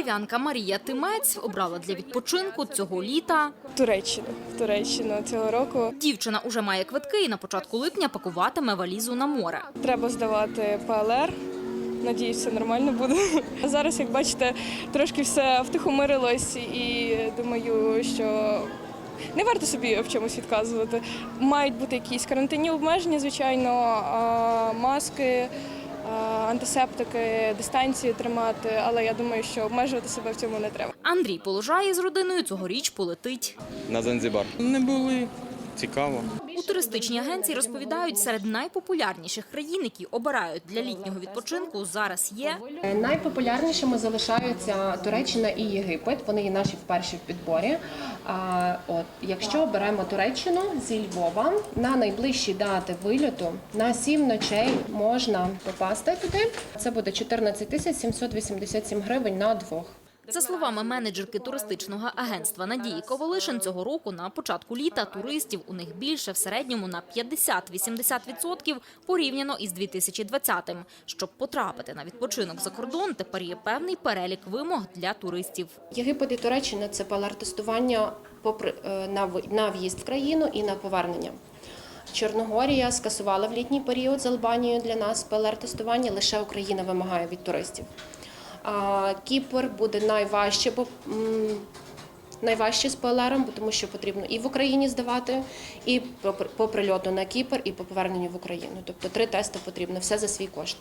Львів'янка Марія Тимець обрала для відпочинку цього літа. Туреччину. В Туреччину цього року Дівчина уже має квитки і на початку липня пакуватиме валізу на море. треба здавати ПЛР. Надіюсь, все нормально буде. А зараз, як бачите, трошки все втихомирилось і думаю, що не варто собі в чомусь відказувати. Мають бути якісь карантинні обмеження, звичайно, маски, антисептики, дистанції тримати, але я думаю, що обмежувати себе в цьому не треба. Андрій Положає з родиною цьогоріч полетить. на Занзібар Не були. Цікаво. У туристичній агенції розповідають, серед найпопулярніших країн, які обирають для літнього відпочинку, зараз є Найпопулярнішими залишаються Туреччина і Єгипет. Вони є наші вперше в підборі. А, от, якщо беремо Туреччину зі Львова на найближчі дати вильоту на сім ночей можна попасти туди. Це буде 14 тисяч 787 гривень на двох. За словами менеджерки туристичного агентства Надії Ковалишин, цього року на початку літа туристів у них більше в середньому на 50-80% порівняно із 2020-м. Щоб потрапити на відпочинок за кордон, тепер є певний перелік вимог для туристів. Єгипет і Туреччина це ПЛР-тестування попри е, на в'їзд в країну і на повернення. Чорногорія скасувала в літній період з Албанією для нас ПЛР-тестування. Лише Україна вимагає від туристів. А, Кіпр буде найважче, бо найважче з ПЛРом, бо тому що потрібно і в Україні здавати, і по прильоту на Кіпр, і по поверненню в Україну. Тобто три тести потрібно, все за свій кошт.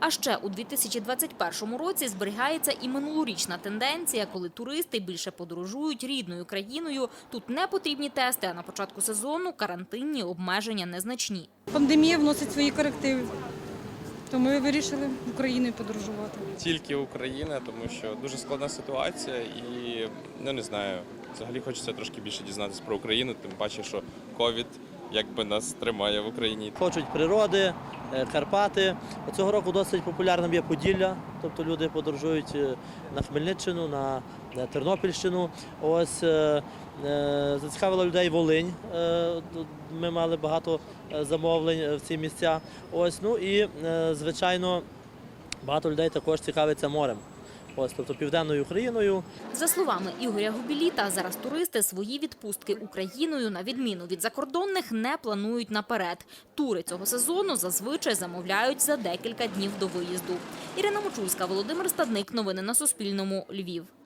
А ще у 2021 році зберігається і минулорічна тенденція, коли туристи більше подорожують рідною країною. Тут не потрібні тести, а на початку сезону карантинні обмеження незначні. Пандемія вносить свої корективи. Тому ми вирішили Україною подорожувати. Тільки Україна, тому що дуже складна ситуація і ну не знаю. Взагалі хочеться трошки більше дізнатися про Україну, тим паче, що ковід якби нас тримає в Україні. Хочуть природи, Карпати. Цього року досить популярним є Поділля, тобто люди подорожують е, на Хмельниччину, на Тернопільщину. Ось е, е, зацікавила людей Волинь. Е, Ми мали багато е, замовлень е, в ці місця. Ось, ну і е, звичайно багато людей також цікавиться морем. Ось, тобто південною Україною, За словами Ігоря Губіліта, зараз туристи свої відпустки Україною, на відміну від закордонних, не планують наперед. Тури цього сезону зазвичай замовляють за декілька днів до виїзду. Ірина Мочульська, Володимир Стадник. Новини на Суспільному. Львів.